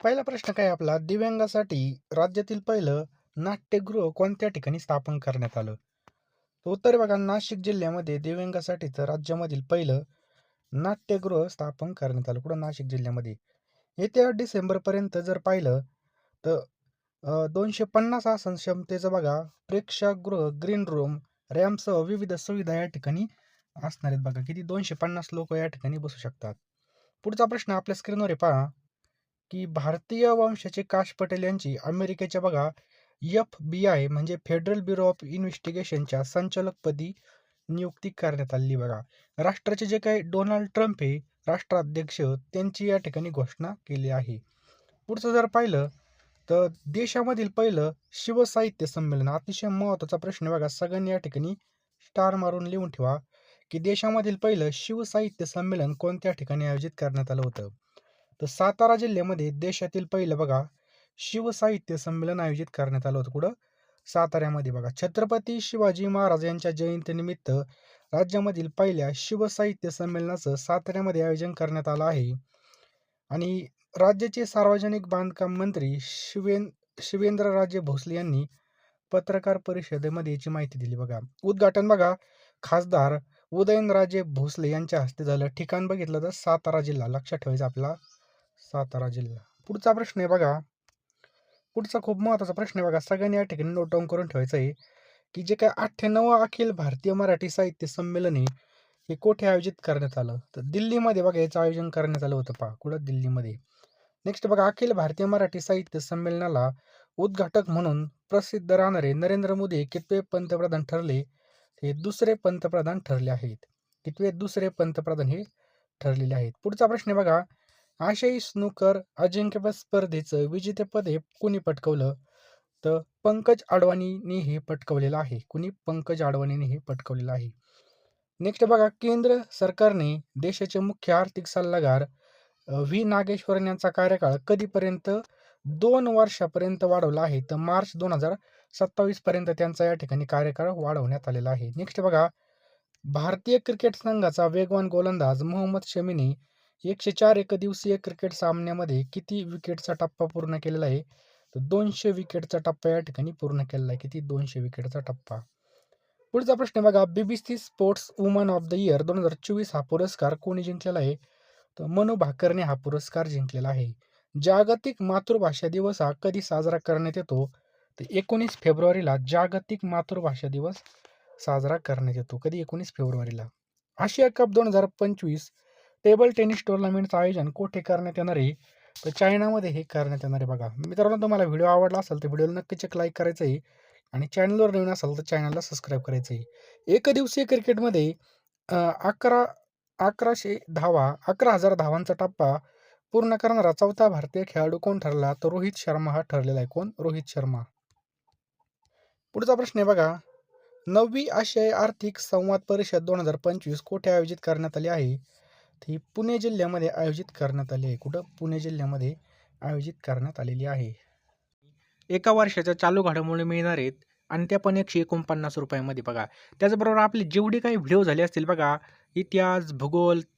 पहिला प्रश्न काय आपला? दिव्यांगासाठी राज्यातील पहिलं नाट्यगृह कोणत्या ठिकाणी स्थापन करण्यात आलं? तर उत्तर आहे बघा नाशिक जिल्ह्यामध्ये दिव्यांगासाठीचं राज्यामधील पहिलं नाट्यगृह स्थापन करण्यात आलं. कुठं? नाशिक जिल्ह्यामध्ये. येत्या डिसेंबरपर्यंत जर पाहिलं तर दोनशे पन्नास आसन क्षमतेचं बघा प्रेक्षागृह ग्रीन रूम रॅम्पसह विविध सुविधा या ठिकाणी असणार आहेत बघा. किती? दोनशे पन्नास लोक या ठिकाणी बसू शकतात. पुढचा प्रश्न आपल्या स्क्रीनवर आहे पहा. की भारतीय वंशाचे काश पटेल यांची अमेरिकेच्या बघा एफ बी आय म्हणजे फेडरल ब्युरो ऑफ इन्व्हेस्टिगेशनच्या संचालकपदी नियुक्ती करण्यात आली बघा. राष्ट्राचे जे काही डोनाल्ड ट्रम्प हे राष्ट्राध्यक्ष त्यांची या ठिकाणी घोषणा केली आहे. पुढचं जर पाहिलं तर देशामधील पहिलं शिवसाहित्य संमेलन अतिशय महत्त्वाचा प्रश्न बघा. सगळ्यांनी या ठिकाणी स्टार मारून लिहून ठेवा की देशामधील पहिलं शिवसाहित्य संमेलन कोणत्या ठिकाणी आयोजित करण्यात आलं होतं? तर सातारा जिल्ह्यामध्ये देशातील पहिलं बघा शिवसाहित्य संमेलन आयोजित करण्यात आलं होतं कुठं? साताऱ्यामध्ये बघा. छत्रपती शिवाजी महाराज यांच्या जयंतीनिमित्त राज्यामधील पहिल्या शिवसाहित्य संमेलनाचं साताऱ्यामध्ये आयोजन करण्यात आलं आहे. आणि राज्याचे सार्वजनिक बांधकाम मंत्री शिवेन शिवेंद्रराजे भोसले यांनी पत्रकार परिषदेमध्ये याची माहिती दिली बघा. उद्घाटन बघा खासदार उदयनराजे भोसले यांच्या हस्ते झालं. ठिकाण बघितलं तर सातारा जिल्हा. लक्षात ठेवायचं आपला सातारा जिल्हा. पुढचा प्रश्न आहे बघा. पुढचा खूप महत्त्वाचा प्रश्न आहे बघा. सगळ्यांनी या ठिकाणी नोट डाऊन करून ठेवायचं आहे की जे काय अठ्ठ्याण्णव अखिल भारतीय मराठी साहित्य संमेलन आहे हे कोठे आयोजित करण्यात आलं? तर दिल्लीमध्ये बघा याचं आयोजन करण्यात आलं होतं पहा. कुठं? दिल्लीमध्ये. नेक्स्ट बघा अखिल भारतीय मराठी साहित्य संमेलनाला उद्घाटक म्हणून प्रसिद्ध राहणारे नरेंद्र मोदी कितवे पंतप्रधान ठरले? हे दुसरे पंतप्रधान ठरले आहेत. कितवे दुसरे पंतप्रधान हे ठरलेले आहेत? पुढचा प्रश्न बघा. आशियाई स्नूकर अजिंक्यपद स्पर्धेचं विजेतेपद हे कुणी पटकवलं? तर पंकज आडवाणीने हे पटकवलेलं आहे. कुणी? पंकज अडवाणीने हे पटकवलेलं आहे. नेक्स्ट बघा केंद्र सरकारने देशाचे मुख्य आर्थिक सल्लागार व्ही. नागेश्वरन यांचा कार्यकाळ कधीपर्यंत? दोन वर्षापर्यंत वाढवला आहे. तर मार्च दोन हजार सत्तावीस पर्यंत त्यांचा या ठिकाणी कार्यकाळ वाढवण्यात आलेला आहे. नेक्स्ट बघा भारतीय क्रिकेट संघाचा वेगवान गोलंदाज मोहम्मद शमीने एकशे चार एकदिवसीय क्रिकेट सामन्यामध्ये किती विकेटचा टप्पा पूर्ण केलेला आहे? तर दोनशे विकेटचा टप्पा या ठिकाणी पूर्ण केलेला आहे. किती? दोनशे विकेटचा टप्पा. पुढचा प्रश्न बघा. BBC sports woman of the year दोन हजार चोवीस हा पुरस्कार कोणी जिंकलेला आहे? तर मनु भाकरने हा पुरस्कार जिंकलेला आहे. जागतिक मातृभाषा दिवस हा कधी साजरा करण्यात येतो? तर एकोणीस फेब्रुवारीला जागतिक मातृभाषा दिवस साजरा करण्यात येतो. कधी? एकोणीस फेब्रुवारीला. आशिया कप दोन हजार पंचवीस टेबल टेनिस टुर्नामेंटचं आयोजन कुठे करण्यात येणार आहे? तर चायनामध्ये हे करण्यात येणार आहे बघा. मित्रांनो तुम्हाला व्हिडिओ आवडला असेल तर व्हिडिओला नक्कीच एक लाईक करायचं आहे आणि चॅनलवर नवीन असेल तर चॅनलला सबस्क्राईब करायचं आहे एकदिवसीय क्रिकेटमध्ये अकरा अकराशे धावा अकरा हजार धावांचा टप्पा पूर्ण करणारा चौथा भारतीय खेळाडू कोण ठरला? तर रोहित शर्मा हा ठरलेला आहे. कोण? रोहित शर्मा. पुढचा प्रश्न आहे बघा. नववी आशियाई आर्थिक संवाद परिषद दोन हजार पंचवीस कोठे आयोजित करण्यात आली आहे? ती पुणे जिल्ह्यामध्ये आयोजित करण्यात आली आहे. कुठं? पुणे जिल्ह्यामध्ये आयोजित करण्यात आलेली आहे. एका वर्षाच्या चालू घडामोडी मिळणार आहेत आणि त्या पण एकशे एकोणपन्नास रुपयामध्ये बघा. त्याचबरोबर आपले जेवढे काही व्हिडिओ झाले असतील बघा इतिहास भूगोल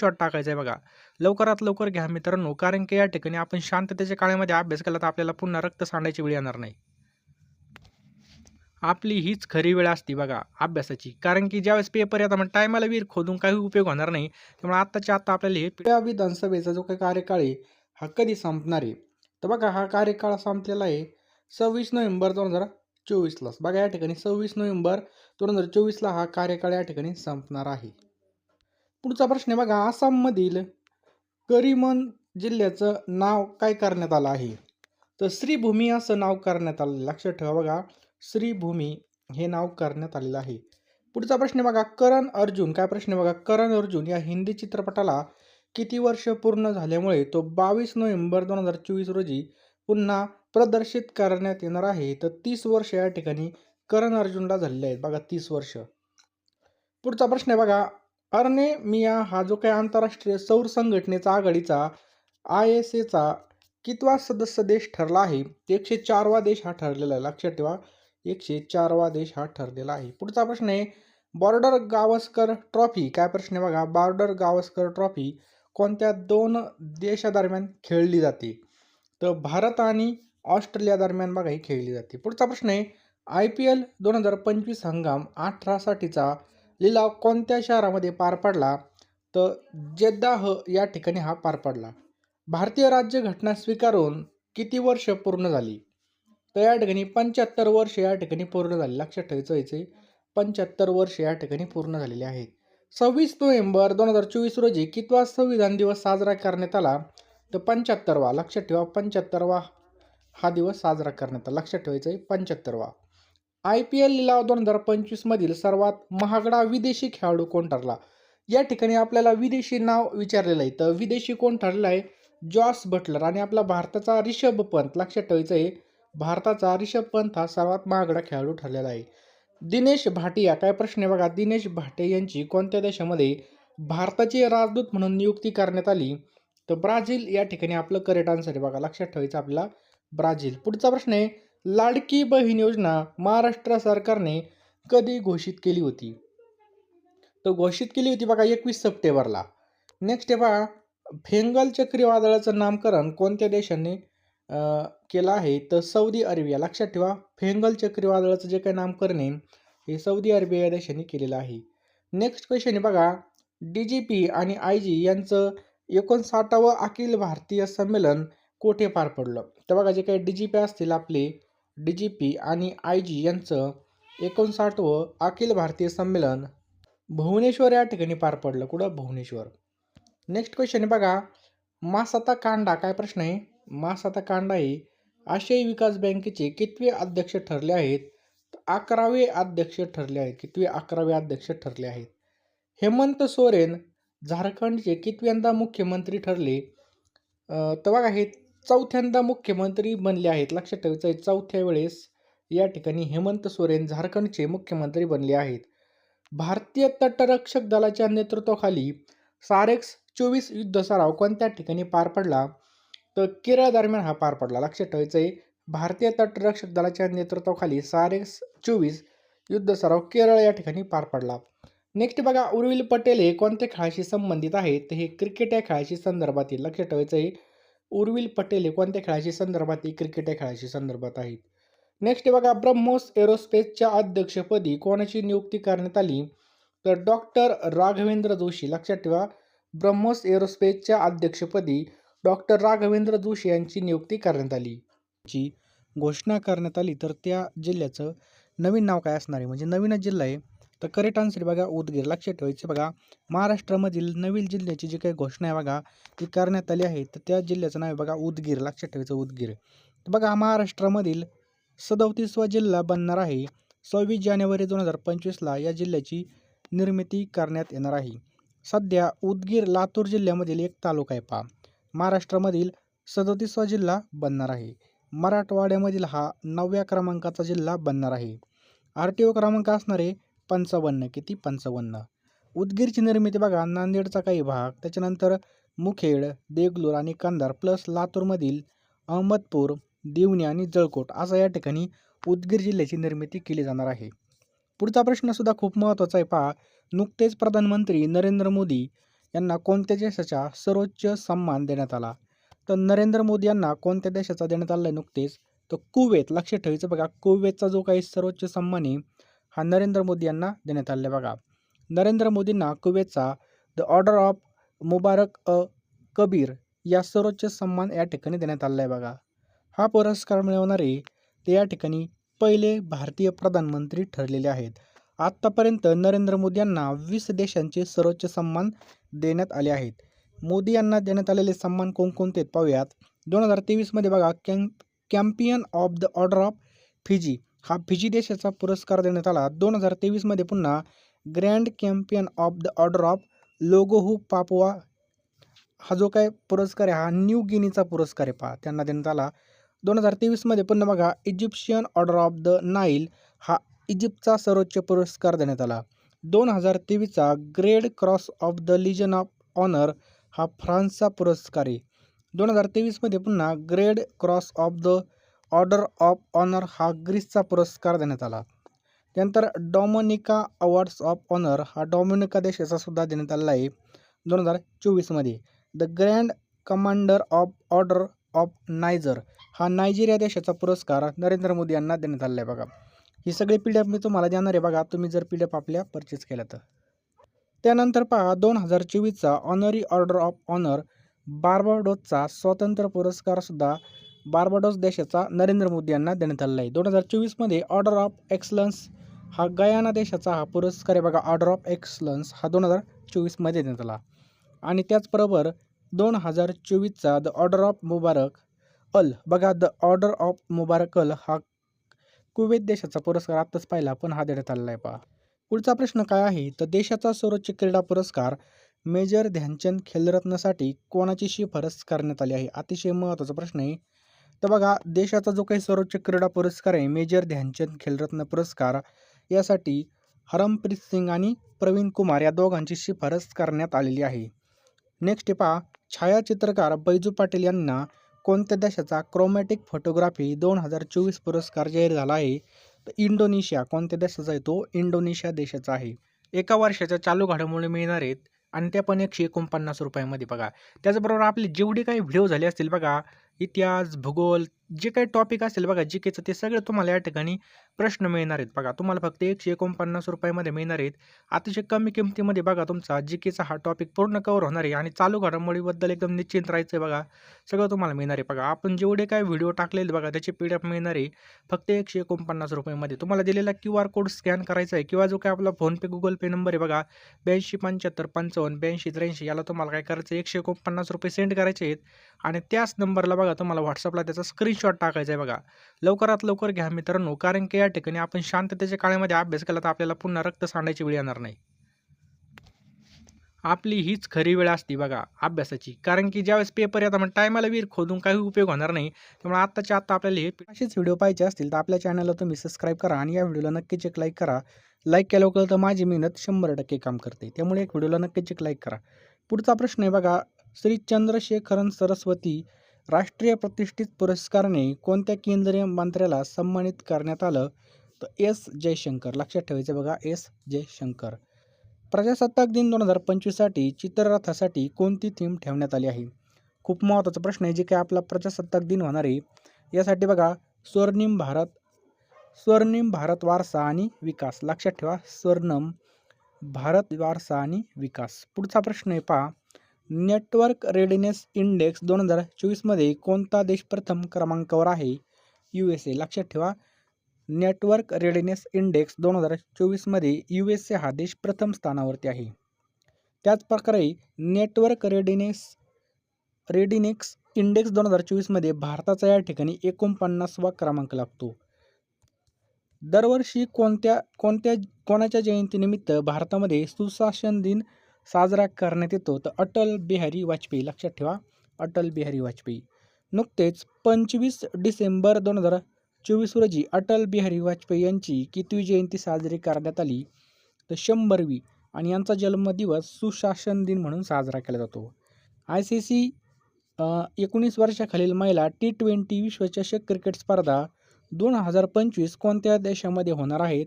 स्क्रीनशॉट टाकायचा आहे बघा. लवकरात लवकर घ्या मित्रांनो कारण की या ठिकाणी आपण शांततेच्या काळामध्ये अभ्यास केला तर आपल्याला पुन्हा रक्त सांडायची वेळ येणार नाही. आपली हीच खरी वेळ असती बघा अभ्यासाची. कारण की ज्यावेळेस पेपर येतात मग टायमाला वीर खोदून काही उपयोग होणार नाही. त्यामुळे आत्ताच्या आत्ता आपल्याला हे पिढ्या विधानसभेचा जो काही कार्यकाळ आहे हा कधी संपणार आहे? तर बघा हा कार्यकाळ संपलेला आहे सव्वीस नोव्हेंबर दोन हजार चोवीसलाच बघा या ठिकाणी सव्वीस नोव्हेंबर दोन हजार चोवीसला हा कार्यकाळ या ठिकाणी संपणार आहे. पुढचा प्रश्न आहे बघा आसाममधील करीमन जिल्ह्याचं नाव काय करण्यात आलं आहे? तर श्रीभूमी असं नाव करण्यात आलं लक्षात ठेवा बघा श्रीभूमी हे नाव करण्यात आलेलं आहे. पुढचा प्रश्न बघा करण अर्जुन काय प्रश्न बघा करण अर्जुन या हिंदी चित्रपटाला किती वर्ष पूर्ण झाल्यामुळे तो बावीस नोव्हेंबर दोन हजार चोवीस रोजी पुन्हा प्रदर्शित करण्यात येणार आहे. तर तीस वर्ष या ठिकाणी करण अर्जुनला झालेले आहेत बघा तीस वर्ष. पुढचा प्रश्न आहे बघा अर्ने मिया हा जो काही आंतरराष्ट्रीय सौर संघटनेचा आघाडीचा आय एस एचा कितवा सदस्य देश ठरला आहे एकशे चारवा देश हा ठरलेला आहे. लक्षात ठेवा एकशे चारवा देश हा ठरलेला आहे. पुढचा प्रश्न आहे बॉर्डर गावस्कर ट्रॉफी काय प्रश्न आहे बघा बॉर्डर गावस्कर ट्रॉफी कोणत्या दोन देशादरम्यान खेळली जाते? तर भारत आणि ऑस्ट्रेलिया दरम्यान बघा ही खेळली जाते. पुढचा प्रश्न आहे आय पी एल दोन हजार पंचवीस हंगाम अठरासाठीचा लिलाव कोणत्या शहरामध्ये पार पडला? तर जेद्दाह या ठिकाणी हा पार पडला. भारतीय राज्यघटना स्वीकारून किती वर्ष पूर्ण झाली? तर या ठिकाणी पंच्याहत्तर वर्ष या ठिकाणी पूर्ण झाली. लक्षात ठेवायचं व्हायचे पंच्याहत्तर वर्ष या ठिकाणी पूर्ण झालेले आहेत. सव्वीस नोव्हेंबर दोन हजार चोवीस रोजी कितवा संविधान दिवस साजरा करण्यात आला? तर पंच्याहत्तरवा. लक्षात ठेवा पंच्याहत्तरवा हा दिवस साजरा करण्यात आला. लक्षात ठेवायचं आहे पंच्याहत्तरवा. आय पी एल लिलाव दोन हजार पंचवीसमधील सर्वात महागडा विदेशी खेळाडू कोण ठरला? या ठिकाणी आपल्याला विदेशी नाव विचारलेलं आहे. तर विदेशी कोण ठरलं आहे? Jos Buttler. आणि आपला भारताचा रिषभ पंत लक्षात ठेवायचं आहे भारताचा रिषभ पंत हा सर्वात महागडा खेळाडू ठरलेला आहे. दिनेश भाटिया काय प्रश्न आहे बघा? दिनेश भाटे यांची कोणत्या देशामध्ये भारताचे राजदूत म्हणून नियुक्ती करण्यात आली? तर ब्राझील या ठिकाणी आपलं करेक्ट आन्सर आहे बघा. लक्षात ठेवायचं आपल्याला. ब्राझील. पुढचा प्रश्न आहे लाडकी बहीण योजना महाराष्ट्र सरकारने कधी घोषित केली होती? तर घोषित केली होती बघा एकवीस सप्टेंबरला. नेक्स्ट आहे बघा फेंगल चक्रीवादळाचं नामकरण कोणत्या देशाने केलं आहे? तर सौदी अरेबिया लक्षात ठेवा फेंगल चक्रीवादळाचं जे काही नामकरण आहे हे सौदी अरेबिया या देशाने केलेलं आहे. नेक्स्ट क्वेश्चन आहे बघा डी जी पी आणि आय जी यांचं एकोणसाठावं अखिल भारतीय संमेलन कोठे पार पडलं? तर बघा जे काही डी जी पी असतील आपले डी जी पी आणि आय जी यांचं एकोणसाठवं अखिल भारतीय संमेलन भुवनेश्वर या ठिकाणी पार पडलं. कुठं? भुवनेश्वर. नेक्स्ट क्वेश्चन आहे बघा. मासाता कांडा काय प्रश्न आहे? मासाता कांडा हे आशियाई विकास बँकेचे कितवे अध्यक्ष ठरले आहेत? अकरावे अध्यक्ष ठरले आहेत. कितवे? अकरावे अध्यक्ष ठरले आहेत. हेमंत सोरेन झारखंडचे कितव्यांदा मुख्यमंत्री ठरले? तर बघा हे चौथ्यांदा मुख्यमंत्री बनले आहेत. लक्षात ठेवायचं आहे चौथ्या वेळेस या ठिकाणी हेमंत सोरेन झारखंडचे मुख्यमंत्री बनले आहेत. भारतीय तटरक्षक दलाच्या नेतृत्वाखाली सारेक्स चोवीस युद्ध सराव कोणत्या ठिकाणी पार पडला? तर केरळ दरम्यान हा पार पडला. लक्षात ठेवायचं आहे भारतीय तटरक्षक दलाच्या नेतृत्वाखाली सारेक्स चोवीस युद्ध सराव केरळ या ठिकाणी पार पडला. नेक्स्ट बघा उर्विल पटेल हे कोणत्या खेळाशी संबंधित आहेत? हे क्रिकेट या खेळाशी संदर्भातील लक्षात ठेवायचं आहे उर्विल पटेल हे कोणत्या खेळाशी संदर्भातील क्रिकेट या खेळाशी संदर्भात आहेत. नेक्स्ट बघा ब्रह्मोस एरोस्पेसच्या अध्यक्षपदी कोणाची नियुक्ती करण्यात आली? तर डॉक्टर राघवेंद्र जोशी लक्षात ठेवा. ब्रह्मोस एरोस्पेसच्या अध्यक्षपदी डॉक्टर राघवेंद्र जोशी यांची नियुक्ती करण्यात आली. ची घोषणा करण्यात आली तर त्या जिल्ह्याचं नवीन नाव काय असणार आहे? म्हणजे नवीनच जिल्हा आहे. तर करेक्ट आन्सर बघा उदगीर. लक्षात ठेवायचे बघा महाराष्ट्रामधील नवीन जिल्ह्याची जी काही घोषणा आहे बघा ती करण्यात आली आहे. तर त्या जिल्ह्याचं नाव आहे बघा उदगीर. लक्षात ठेवायचं उदगीर. तर बघा महाराष्ट्रामधील सदोतीसवा जिल्हा बनणार आहे. सव्वीस जानेवारी दोन हजार पंचवीसला या जिल्ह्याची निर्मिती करण्यात येणार आहे. सध्या उदगीर लातूर जिल्ह्यामधील एक तालुका आहे पहा. महाराष्ट्रामधील सदोतीसवा जिल्हा बनणार आहे. मराठवाड्यामधील हा नवव्या क्रमांकाचा जिल्हा बनणार आहे. आर टी ओ क्रमांक असणारे पंचावन्न किती पंचावन्न. उदगीरची निर्मिती बघा नांदेडचा काही भाग. त्याच्यानंतर मुखेड देगलूर आणि कंधार प्लस लातूरमधील अहमदपूर देवणी आणि जळकोट असा या ठिकाणी उदगीर जिल्ह्याची निर्मिती केली जाणार आहे. पुढचा प्रश्नसुद्धा खूप महत्त्वाचा आहे. पहा नुकतेच प्रधानमंत्री नरेंद्र मोदी यांना कोणत्या देशाचा सर्वोच्च सन्मान देण्यात आला? तर नरेंद्र मोदी यांना कोणत्या देशाचा देण्यात आला आहे नुकतेच? तर कुवेत. लक्ष ठेवायचं बघा कुवेतचा जो काही सर्वोच्च सन्मान आहे हा नरेंद्र मोदी यांना देण्यात आलेला आहे. बघा नरेंद्र मोदींना कुवेतचा the order of Mubarak al Kabeer या सर्वोच्च सन्मान या ठिकाणी देण्यात आलेला आहे. बघा हा पुरस्कार मिळवणारे ते या ठिकाणी पहिले भारतीय प्रधानमंत्री ठरलेले आहेत. आत्तापर्यंत नरेंद्र मोदी यांना वीस देशांचे सर्वोच्च सन्मान देण्यात आले आहेत. मोदी यांना देण्यात आलेले सन्मान कोणकोणते पाहूयात. दोन हजार तेवीसमध्ये बघा cam companion of the order of Fiji. हा फिजी देशाचा पुरस्कार देण्यात आला. दोन हजार तेवीसमध्ये पुन्हा grand companion of the order of Logohu Papua हा जो काय पुरस्कार आहे हा न्यू गिनीचा पुरस्कार आहे पहा त्यांना देण्यात आला. दोन हजार तेवीसमध्ये पुन्हा बघा Egyptian Order of the Nile हा इजिप्तचा सर्वोच्च पुरस्कार देण्यात आला. दोन हजार तेवीसचा Grade Cross of the Legion of Honour हा फ्रान्सचा पुरस्कार आहे. दोन हजार तेवीसमध्ये पुन्हा Grade Cross of the Order of Honour हा ग्रीसचा पुरस्कार देण्यात आला. त्यानंतर डॉमिनिका अवॉर्ड्स ऑफ ऑनर हा डॉमिनिका देशाचा सुद्धा देण्यात आलेला आहे. दोन हजार चोवीसमध्ये the grand commander of order of Niger हा नायजेरिया देशाचा पुरस्कार नरेंद्र मोदी यांना देण्यात आलेला आहे बघा. ही सगळी पी डी एफ मी तुम्हाला देणार आहे बघा. तुम्ही जर पी डी एफ आपल्या परचेस केल्या तर. त्यानंतर पहा दोन हजार चोवीसचा ऑनरी ऑर्डर ऑफ ऑनर बार्बाडोसचा स्वातंत्र्य पुरस्कारसुद्धा बार्बाडोस देशाचा नरेंद्र मोदी यांना देण्यात आलेला आहे. दोन हजार चोवीसमध्ये ऑर्डर ऑफ एक्सलन्स हा गयाना देशाचा हा पुरस्कार आहे. बघा ऑर्डर ऑफ एक्सलन्स हा दोन हजार चोवीसमध्ये देण्यात आला. आणि त्याचबरोबर दोन हजार चोवीसचा the order of Mubarak al बघा the order of Mubarak al हा कुवेत देशाचा पुरस्कार आत्ताच पाहिला पण हा देण्यात आलेला आहे. पहा. पुढचा प्रश्न काय आहे? तर देशाचा सर्वोच्च क्रीडा पुरस्कार मेजर ध्यानचंद खेलरत्नसाठी कोणाची शिफारस करण्यात आली आहे? अतिशय महत्त्वाचा प्रश्न आहे. तर बघा देशाचा जो काही सर्वोच्च क्रीडा पुरस्कार आहे मेजर ध्यानचंद खेलरत्न पुरस्कार यासाठी हरमप्रीत सिंग आणि प्रवीण कुमार या दोघांची शिफारस करण्यात आलेली आहे. नेक्स्ट पहा छायाचित्रकार बैजू पाटील यांना कोणत्या देशाचा क्रोमॅटिक फोटोग्राफी दोन हजार चोवीस पुरस्कार जाहीर झाला आहे? तर इंडोनेशिया कोणत्या देशाचा आहे तो? इंडोनेशिया देशाचा आहे. एका वर्षाच्या चालू घडामोडी मिळणार आहेत आणि त्या पण एकशे एकोणपन्नास रुपयामध्ये बघा. त्याचबरोबर आपले जेवढे काही व्हिडिओ झाले असतील बघा इतिहास भूगोल जे काही टॉपिक असेल बघा जी केचं ते सगळं तुम्हाला या ठिकाणी प्रश्न मिळणार आहेत. बघा तुम्हाला फक्त एकशे एकोणपन्नास रुपयामध्ये मिळणार आहेत. अतिशय कमी किमतीमध्ये बघा तुमचा जी केचा हा टॉपिक पूर्ण कवर होणार आहे आणि चालू घडामोडीबद्दल एकदम निश्चिंत राहायचं आहे बघा. सगळं तुम्हाला मिळणार आहे बघा. आपण जेवढे काय व्हिडिओ टाकलेले बघा त्याची पी डी एफ मिळणार आहे. फक्त एकशे एकोणपन्नास रुपयामध्ये. तुम्हाला दिलेला क्यू आर कोड स्कॅन करायचा आहे किंवा जो काय आपला फोनपे गुगल पे नंबर आहे बघा ब्याऐंशी पंच्याहत्तर पंचावन्न ब्याऐंशी त्र्याऐंशी याला तुम्हाला काय करायचं आहे? एकशे एकोणपन्नास रुपये सेंड करायचे आहेत. आणि त्याच नंबरला बघा तुम्हाला व्हॉट्सअपला त्याचा स्क्रीनशॉट टाकायचा आहे बघा. लवकरात लवकर घ्या मित्रांनो कारण की या ठिकाणी आपण शांततेच्या काळामध्ये अभ्यास केला तर आपल्याला पुन्हा रक्त सांडायची वेळ येणार नाही. आपली हीच खरी वेळ असते बघा अभ्यासाची. कारण की ज्यावेळेस पेपर येतात मग टायमाला वीर खोदून काही उपयोग होणार नाही. त्यामुळे आत्ताच्या आत्ता आपल्याला हे असेच व्हिडिओ पाहिजे असतील तर आपल्या चॅनलला तुम्ही सबस्क्राईब करा आणि या व्हिडिओला नक्कीच एक लाईक करा. लाईक केल्यावर तर माझी मेहनत शंभर टक्के काम करते. त्यामुळे एक व्हिडिओला नक्कीच एक लाईक करा. पुढचा प्रश्न आहे बघा श्री चंद्रशेखरन सरस्वती राष्ट्रीय प्रतिष्ठित पुरस्काराने कोणत्या केंद्रीय मंत्र्याला सन्मानित करण्यात आलं? तर एस. जयशंकर. लक्षात ठेवायचं बघा एस. जयशंकर. प्रजासत्ताक दिन दोन हजार पंचवीससाठी चित्ररथासाठी कोणती थीम ठेवण्यात आली आहे? खूप महत्त्वाचा प्रश्न आहे जे काय आपला प्रजासत्ताक दिन होणार आहे यासाठी बघा स्वर्णिम भारत स्वर्णिम भारत वारसा आणि विकास. लक्षात ठेवा स्वर्णम भारत वारसा आणि विकास. पुढचा प्रश्न आहे पहा. नेटवर्क रेडिनेस इंडेक्स दोन हजार चोवीसमध्ये कोणता देश प्रथम क्रमांकावर आहे? यू एस ए लक्षात ठेवा. नेटवर्क रेडिनेस इंडेक्स दोन हजार चोवीसमध्ये यू एस ए हा देश प्रथम स्थानावरती आहे. त्याचप्रकारे नेटवर्क रेडिनेस रेडिनेक्स इंडेक्स दोन हजार चोवीसमध्ये भारताचा या ठिकाणी एकोणपन्नासवा क्रमांक लागतो. दरवर्षी कोणत्या कोणत्या कोणाच्या जयंतीनिमित्त भारतामध्ये सुशासन दिन साजरा करण्यात येतो. तर अटल बिहारी वाजपेयी लक्षात ठेवा अटल बिहारी वाजपेयी. नुकतेच पंचवीस डिसेंबर दोन हजार चोवीस रोजी अटल बिहारी वाजपेयी यांची कितवी जयंती साजरी करण्यात आली? तर शंभरवी आणि यांचा जन्मदिवस सुशासन दिन म्हणून साजरा केला जातो. आय सी सी एकोणीस वर्षाखालील महिला टी ट्वेंटी विश्वचषक क्रिकेट स्पर्धा दोन हजार पंचवीस कोणत्या देशामध्ये होणार आहेत?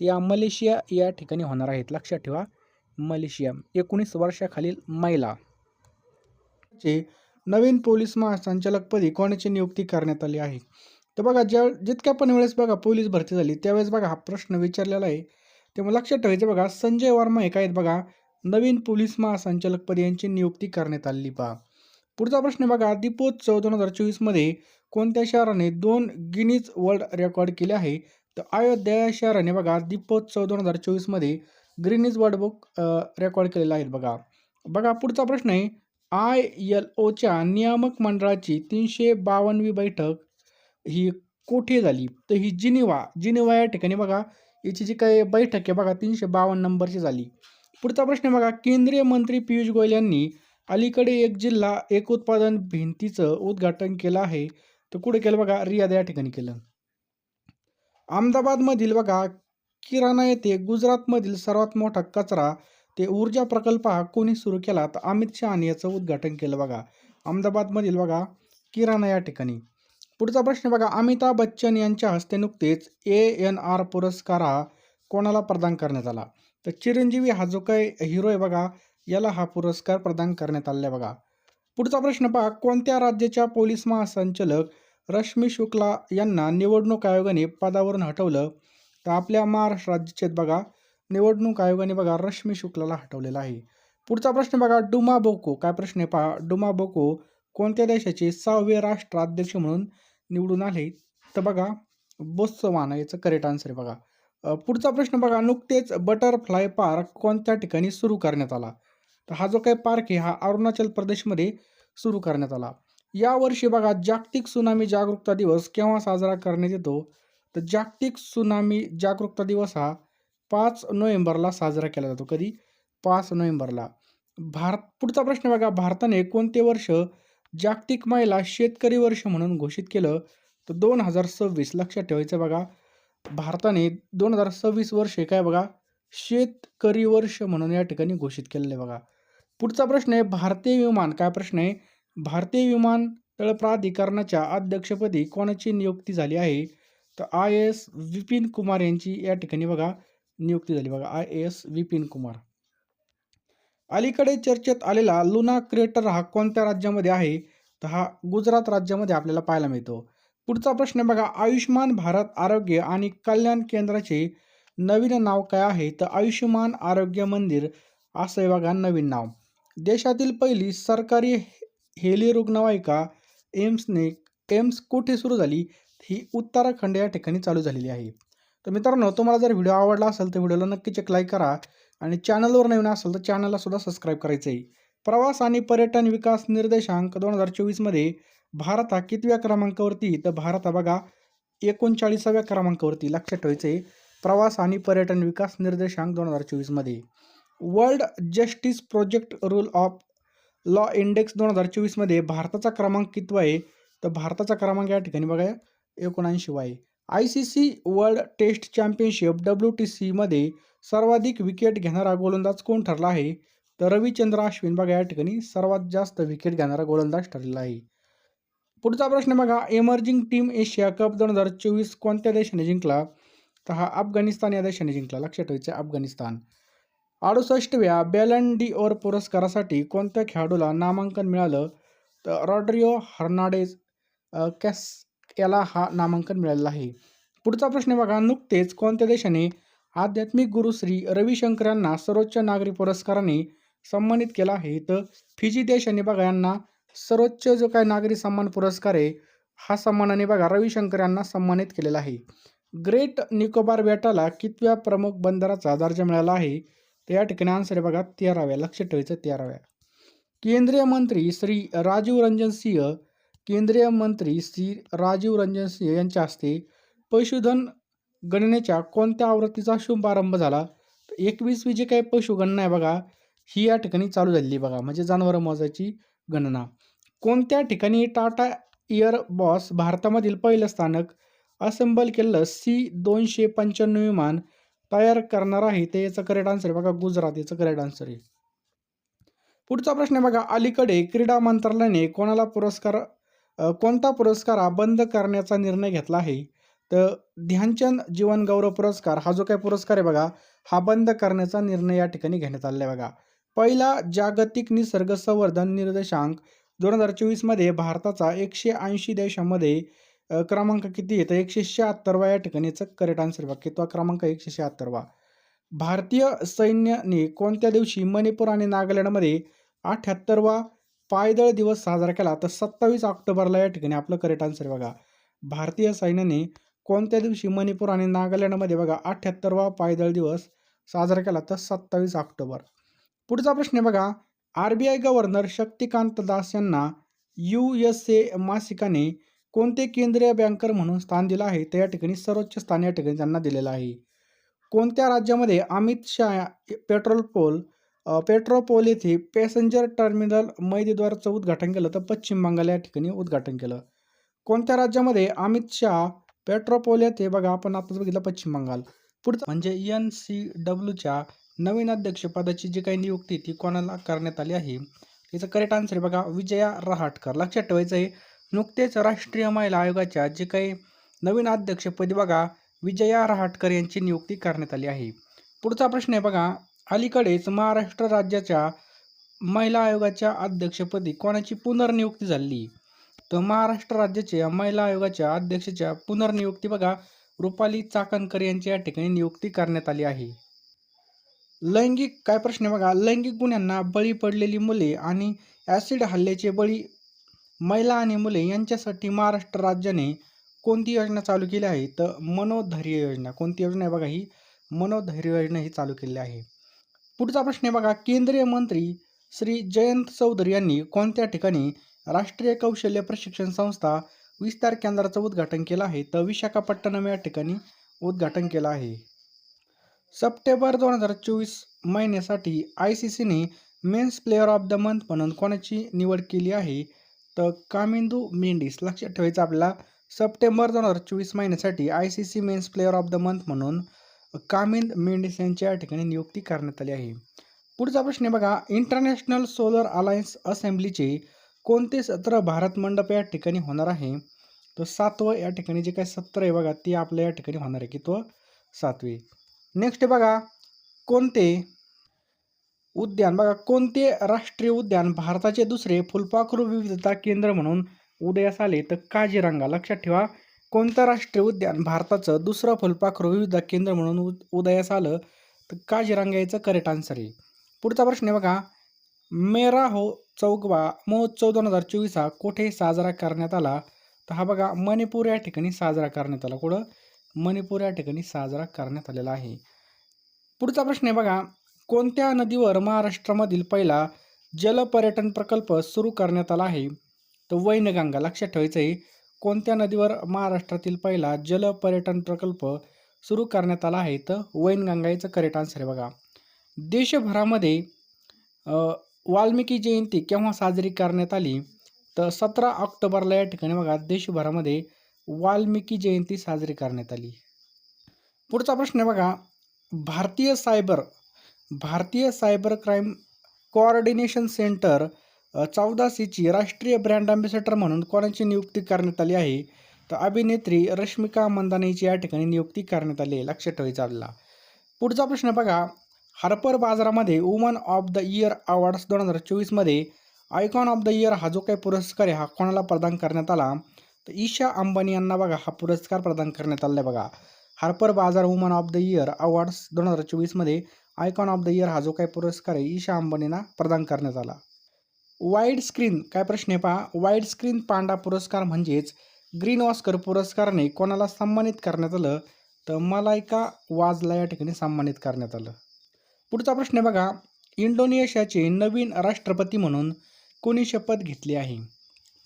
या मलेशिया या ठिकाणी होणार आहेत. लक्षात ठेवा. मलेशिया एकोणीस वर्षाखालील महिला चे नवीन पोलीस महासंचालकपदी कोणाची नियुक्ती करण्यात आली आहे? तर बघा ज्या जितक्या पण वेळेस बघा पोलीस भरती झाली त्यावेळेस बघा हा प्रश्न विचारलेला आहे. तेव्हा लक्षात ठेवायचं बघा संजय वर्मा हे काय आहेत बघा नवीन पोलीस महासंचालकपदी यांची नियुक्ती करण्यात आली पहा. पुढचा प्रश्न बघा दीपोत्सव दोन हजार चोवीसमध्ये कोणत्या शहराने दोन गिनीज वर्ल्ड रेकॉर्ड केले आहे? तर अयोध्या या शहराने बघा दीपोत्सव दोन हजार चोवीसमध्ये ग्रीनिज वर्ड बुक रेकॉर्ड केलेला आहे बघा. बघा पुढचा प्रश्न आहे. आय एल ओच्या नियामक मंडळाची तीनशे बावन्नवी बैठक ही कोठे झाली? तर ही जिनिवा जिनिवा या ठिकाणी बघा याची जी काही बैठक आहे बघा तीनशे बावन्न नंबरची झाली. पुढचा प्रश्न आहे बघा केंद्रीय मंत्री पियुष गोयल यांनी अलीकडे एक जिल्हा एक उत्पादन भिंतीचं उद्घाटन केलं आहे. तर कुठे केलं बघा? रियाद या ठिकाणी केलं. अहमदाबादमधील बघा किराणा येथे गुजरातमधील सर्वात मोठा कचरा ते ऊर्जा प्रकल्प हा कोणी सुरू केला? तर अमित शहाने याचं उद्घाटन केलं बघा. अहमदाबादमधील बघा किराणा या ठिकाणी. पुढचा प्रश्न बघा अमिताभ बच्चन यांच्या हस्ते नुकतेच ए एन आर पुरस्कार हा कोणाला प्रदान करण्यात आला? तर चिरंजीवी हा जो काही हिरो आहे बघा याला हा पुरस्कार प्रदान करण्यात आलेला आहे बघा. पुढचा प्रश्न पहा कोणत्या राज्याच्या पोलीस महासंचालक रश्मी शुक्ला यांना निवडणूक आयोगाने पदावरून हटवलं? तर आपल्या महाराष्ट्र राज्याचे बघा. निवडणूक आयोगाने बघा रश्मी शुक्लाला हटवलेला आहे. पुढचा प्रश्न बघा डुमा बोको. काय प्रश्न आहे पहा डुमा बोको कोणत्या देशाचे सहावे राष्ट्राध्यक्ष म्हणून निवडून आले? तर बघा बोत्सवाना याचं करेक्ट आन्सर आहे बघा. पुढचा प्रश्न बघा नुकतेच बटरफ्लाय पार्क कोणत्या ठिकाणी सुरू करण्यात आला? तर हा जो काही पार्क आहे हा अरुणाचल प्रदेशमध्ये सुरू करण्यात आला. यावर्षी बघा जागतिक सुनामी जागरूकता दिवस केव्हा साजरा करण्यात येतो? तर जागतिक सुनामी जागरूकता दिवस हा पाच नोव्हेंबरला साजरा केला जातो. कधी? पाच नोव्हेंबरला. भारत पुढचा प्रश्न बघा. भारताने कोणते वर्ष जागतिक महिला शेतकरी वर्ष म्हणून घोषित केलं? तर दोन हजार सव्वीस. लक्षात ठेवायचं बघा. भारताने दोन हजार सव्वीस वर्षे काय बघा? शेतकरी वर्ष म्हणून या ठिकाणी घोषित केलेलं आहे बघा. पुढचा प्रश्न आहे भारतीय विमान. काय प्रश्न आहे? भारतीय विमानतळ प्राधिकरणाच्या अध्यक्षपदी कोणाची नियुक्ती झाली आहे? तर आय एस विपिन कुमार यांची या ठिकाणी बघा नियुक्ती झाली. बघा आय एस विपिन कुमार. अलीकडे चर्चेत आलेला लुना क्रिएटर हा कोणत्या राज्यामध्ये आहे? तर हा गुजरात राज्यामध्ये आपल्याला पाहायला मिळतो. पुढचा प्रश्न बघा आयुष्यमान भारत आरोग्य आणि कल्याण केंद्राचे नवीन नाव काय आहे? तर आयुष्यमान आरोग्य मंदिर असं आहे बघा नवीन नाव. देशातील पहिली सरकारी हेली रुग्णवाहिका एम्सने एम्स कुठे सुरू झाली? ही उत्तराखंड या ठिकाणी चालू झालेली आहे. तर मित्रांनो तुम्हाला जर व्हिडिओ आवडला असेल तर व्हिडिओला नक्कीच एक लाईक करा आणि चॅनलवर नवीन असेल तर चॅनलला सुद्धा सबस्क्राईब करायचं आहे प्रवास आणि पर्यटन विकास निर्देशांक दोन हजार चोवीसमध्ये भारत हा कितव्या क्रमांकावरती? तर भारत हा बघा एकोणचाळीसाव्या क्रमांकावरती. लक्षात ठेवायचं आहे प्रवास आणि पर्यटन विकास निर्देशांक दोन हजार चोवीसमध्ये world justice project rule of law index दोन हजार चोवीसमध्ये भारताचा क्रमांक कितवा आहे? तर भारताचा क्रमांक या ठिकाणी बघा. एकोणऐंशी Y. I C C world test championship W T सीमध्ये सर्वाधिक विकेट घेणारा गोलंदाज कोण ठरला आहे? तर रविचंद्र अश्विन बघा या ठिकाणी सर्वात जास्त विकेट घेणारा गोलंदाज ठरलेला आहे. पुढचा प्रश्न बघा एमर्जिंग टीम एशिया कप दोन हजार चोवीस कोणत्या देशाने जिंकला? तर हा अफगाणिस्तान या देशाने जिंकला. लक्षात ठेवायचं अफगाणिस्तान. अडुसष्टव्या बॅलन डी ओर पुरस्कारासाठी कोणत्या खेळाडूला नामांकन मिळालं? तर रॉड्रिओ हर्नाडेज कॅस याला हा नामांकन मिळालेला आहे. पुढचा प्रश्न बघा नुकतेच कोणत्या देशाने आध्यात्मिक गुरु श्री रविशंकर यांना सर्वोच्च नागरी पुरस्काराने सन्मानित केला आहे? तर फिजी देशाने बघा यांना सर्वोच्च जो काय नागरी सन्मान पुरस्कार आहे हा सन्मानाने बघा रविशंकर यांना सन्मानित केलेला आहे. ग्रेट निकोबार बेटाला कितव्या प्रमुख बंदराचा दर्जा मिळाला आहे? तर या ठिकाणी आन्सर आहे बघा तेराव्या लक्षात ठेवायचं तेराव्या. केंद्रीय मंत्री श्री राजीव रंजन सिंह केंद्रीय मंत्री श्री राजीव रंजन सिंह यांच्या हस्ते पशुधन गणनेच्या कोणत्या आवृत्तीचा शुभारंभ झाला? एकवीसवी जी काही पशुगणना आहे बघा ही या ठिकाणी चालू झालेली बघा म्हणजे जनावर मोजायची गणना. कोणत्या ठिकाणी टाटा एअर बॉस भारतामधील पहिलं स्थानक असेंबल केलेलं सी दोनशे पंच्याण्णव विमान तयार करणार आहे? ते याचं करेक्ट आन्सर आहे बघा गुजरात याचं करेक्ट आन्सर आहे. पुढचा प्रश्न आहे बघा अलीकडे क्रीडा मंत्रालयाने कोणाला पुरस्कार कोणता पुरस्कार हा बंद करण्याचा निर्णय घेतला आहे? तर ध्यानचंद जीवन गौरव पुरस्कार हा जो काही पुरस्कार आहे बघा हा बंद करण्याचा निर्णय या ठिकाणी घेण्यात आलेला आहे बघा. पहिला जागतिक निसर्ग संवर्धन निर्देशांक दोन हजार चोवीसमध्ये भारताचा एकशे ऐंशी देशामध्ये क्रमांक किती आहे? तर एकशे शहात्तरवा या ठिकाणीचं करेक्ट आन्सर बघा. किंवा क्रमांक एकशे शहात्तरवा भारतीय सैन्याने कोणत्या दिवशी मणिपूर आणि नागालँडमध्ये अठ्ठ्याहत्तरवा पायदळ दिवस साजरा केला तर सत्तावीस ऑक्टोबरला या ठिकाणी आपलं करेक्ट आन्सर बघा. भारतीय सैन्याने कोणत्या दिवशी मणिपूर आणि नागालँडमध्ये बघा अठ्ठ्याहत्तरवा पायदळ दिवस साजरा केला तर सत्तावीस ऑक्टोबर. पुढचा प्रश्न आहे बघा R B I governor Shaktikanta Das यांना यू एस ए मासिकाने कोणते केंद्रीय बँकर म्हणून स्थान दिलं आहे? तर या ठिकाणी सर्वोच्च स्थान या ठिकाणी त्यांना दिलेलं आहे. कोणत्या राज्यामध्ये अमित शहा पेट्रोल पोल पेट्रोपोल येथे पॅसेंजर टर्मिनल मैदेद्वाराचं उद्घाटन केलं तर पश्चिम बंगाल या ठिकाणी उद्घाटन केलं. कोणत्या राज्यामध्ये अमित शहा पेट्रोपोल येथे बघा आपण आताच बघितलं पश्चिम बंगाल. पुढचं म्हणजे एन सी डब्ल्यूच्या नवीन अध्यक्षपदाची जी काही नियुक्ती ती कोणाला करण्यात आली आहे? याचं करेक्ट आन्सर आहे बघा विजया रहाटकर. लक्षात ठेवायचं आहे नुकतेच राष्ट्रीय महिला आयोगाच्या जे काही नवीन अध्यक्षपदी बघा विजया रहाटकर यांची नियुक्ती करण्यात आली आहे. पुढचा प्रश्न आहे बघा अलीकडेच महाराष्ट्र राज्याच्या महिला आयोगाच्या अध्यक्षपदी कोणाची पुनर्नियुक्ती झाली? तर महाराष्ट्र राज्याच्या महिला आयोगाच्या अध्यक्षाच्या पुनर्नियुक्ती बघा. रुपाली चाकणकर यांची या ठिकाणी नियुक्ती करण्यात आली आहे. लैंगिक काय प्रश्न आहे बघा. लैंगिक गुन्ह्यांना बळी पडलेली मुले आणि ॲसिड हल्ल्याचे बळी महिला आणि मुले यांच्यासाठी महाराष्ट्र राज्याने कोणती योजना चालू केली आहे? तर मनोधैर्य योजना. कोणती योजना आहे बघा ही? मनोधैर्य योजना ही चालू केलेली आहे. पुढचा प्रश्न आहे बघा केंद्रीय मंत्री श्री जयंत चौधरी यांनी कोणत्या ठिकाणी राष्ट्रीय कौशल्य प्रशिक्षण संस्था विस्तार केंद्राचं उद्घाटन केलं आहे? तर विशाखापट्टणम या ठिकाणी उद्घाटन केलं आहे. सप्टेंबर दोन हजार चोवीस महिन्यासाठी आय सी सीने men's player of the month म्हणून कोणाची निवड केली आहे? तर कामिंदू मेंडिस लक्षात ठेवायचं आपल्याला सप्टेंबर दोन हजार चोवीस महिन्यासाठी I C C men's player of the month म्हणून कामिंद मेंडिस यांच्या या ठिकाणी नियुक्ती करण्यात आली आहे. पुढचा प्रश्न आहे बघा इंटरनॅशनल सोलर अलायन्स असेंब्लीचे कोणते सत्र भारत मंडप या ठिकाणी होणार आहे? तर सातवं या ठिकाणी जे काय सत्र आहे बघा ते आपल्या या ठिकाणी होणार आहे की तो सातवे. नेक्स्ट बघा कोणते उद्यान? बघा कोणते राष्ट्रीय उद्यान भारताचे दुसरे फुलपाखरू विविधता केंद्र म्हणून उदयास आले? तर काजीरंगा लक्षात ठेवा कोणतं राष्ट्रीय उद्यान भारताचं दुसरं फुलपाखरू विविध केंद्र म्हणून उदयास आलं? तर काजीरांगा याचं करेक्ट आन्सर आहे. पुढचा प्रश्न आहे बघा. मेरा हो चौगवा महोत्सव दोन हजार चोवीस हा कुठे साजरा करण्यात आला? तर हा बघा मणिपूर या ठिकाणी साजरा करण्यात आला. कुठं? मणिपूर या ठिकाणी साजरा करण्यात आलेला आहे. पुढचा प्रश्न आहे बघा. कोणत्या नदीवर महाराष्ट्रामधील पहिला जलपर्यटन प्रकल्प सुरू करण्यात आला आहे? तर वैनगंगा लक्षात ठेवायचं आहे. कोणत्या नदीवर महाराष्ट्रातील पहिला जल पर्यटन प्रकल्प सुरू करण्यात आला आहे? तर वैनगंगाईचं करेक्ट आन्सर आहे बघा. देशभरामध्ये वाल्मिकी जयंती केव्हा साजरी करण्यात आली? तर सतरा ऑक्टोबरला या ठिकाणी बघा देशभरामध्ये वाल्मिकी जयंती साजरी करण्यात आली. पुढचा प्रश्न आहे बघा भारतीय सायबर भारतीय सायबर क्राईम कोऑर्डिनेशन सेंटर चौदा सीची राष्ट्रीय ब्रँड अँबॅसेडर म्हणून कोणाची नियुक्ती करण्यात आली आहे? तर अभिनेत्री रश्मिका मंदानेची या ठिकाणी नियुक्ती करण्यात आली आहे. लक्षात ठेवायचं आपल्याला. पुढचा प्रश्न बघा. हार्पर बाजारामध्ये woman of the year awards दोन हजार चोवीसमध्ये आयकॉन ऑफ द इयर हा जो काही पुरस्कार आहे हा कोणाला प्रदान करण्यात आला? तर ईशा अंबानी यांना बघा हा पुरस्कार प्रदान करण्यात आला आहे बघा. Harper Bazaar woman of the year awards दोन हजार चोवीसमध्ये आयकॉन ऑफ द इयर हा जो काही पुरस्कार आहे ईशा अंबानींना प्रदान करण्यात आला. वाईड स्क्रीन काय प्रश्न आहे पहा? वाईड स्क्रीन पांडा पुरस्कार म्हणजेच ग्रीन ऑस्कर पुरस्काराने कोणाला सन्मानित करण्यात आलं? तर मलायका वाजला या ठिकाणी सन्मानित करण्यात आलं. पुढचा प्रश्न आहे बघा. इंडोनेशियाचे नवीन राष्ट्रपती म्हणून कोणी शपथ घेतली आहे?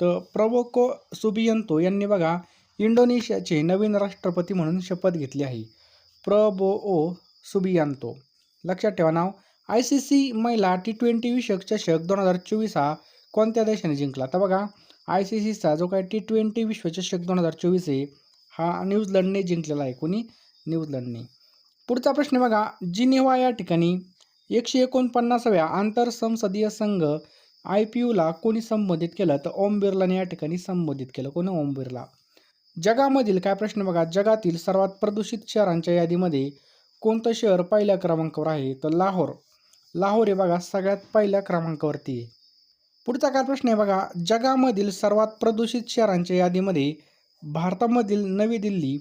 तर प्रवोको सुबियंतो यांनी बघा इंडोनेशियाचे नवीन राष्ट्रपती म्हणून शपथ घेतली आहे. Prabowo Subianto. लक्षात ठेवा नाव. आय सी सी महिला टी ट्वेंटी विश्वक चषक दोन हजार चोवीस हा कोणत्या देशाने जिंकला? तर बघा आय सी सीचा जो काय टी ट्वेंटी विश्वचषक दोन हजार चोवीस आहे हा न्यूझीलंडने जिंकलेला आहे. कोणी? न्यूझीलंडने. पुढचा प्रश्न बघा जिनिव्हा या ठिकाणी एकशे एकोणपन्नासाव्या आंतरसंसदीय संघ आय पी यूला कोणी संबोधित केलं? तर ओम बिर्लाने या ठिकाणी संबोधित केलं. कोणी? ओम बिर्ला. जगामधील काय प्रश्न बघा जगातील सर्वात प्रदूषित शहरांच्या यादीमध्ये कोणतं शहर पहिल्या क्रमांकावर आहे? तर लाहोर. लाहोर हे बघा सगळ्यात पहिल्या क्रमांकावरती आहे. पुढचा काय प्रश्न आहे बघा जगामधील सर्वात प्रदूषित शहरांच्या यादीमध्ये भारतामधील नवी दिल्ली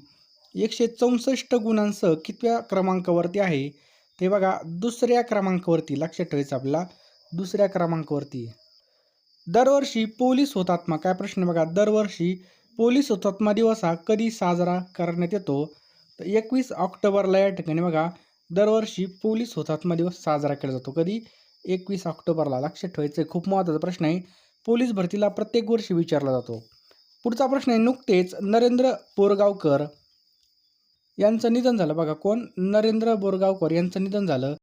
एकशे चौसष्ट गुणांसह कितव्या क्रमांकावरती आहे? ते बघा दुसऱ्या क्रमांकावरती लक्षात ठेवायचं आपल्याला. दुसऱ्या क्रमांकावरती दरवर्षी पोलीस हुतात्मा काय प्रश्न बघा दरवर्षी पोलीस हुतात्मा दिवस हा कधी साजरा करण्यात येतो? तर एकवीस ऑक्टोबरला या ठिकाणी बघा दरवर्षी पोलीस हुतात्मा दिवस साजरा केला जातो. कधी? एकवीस ऑक्टोबरला. लक्षात ठेवायचं खूप महत्त्वाचा प्रश्न आहे. पोलीस भरतीला प्रत्येक वर्षी विचारला जातो. पुढचा प्रश्न आहे नुकतेच नरेंद्र बोरगावकर यांचं निधन झालं. बघा कोण? नरेंद्र बोरगावकर यांचं निधन झालं.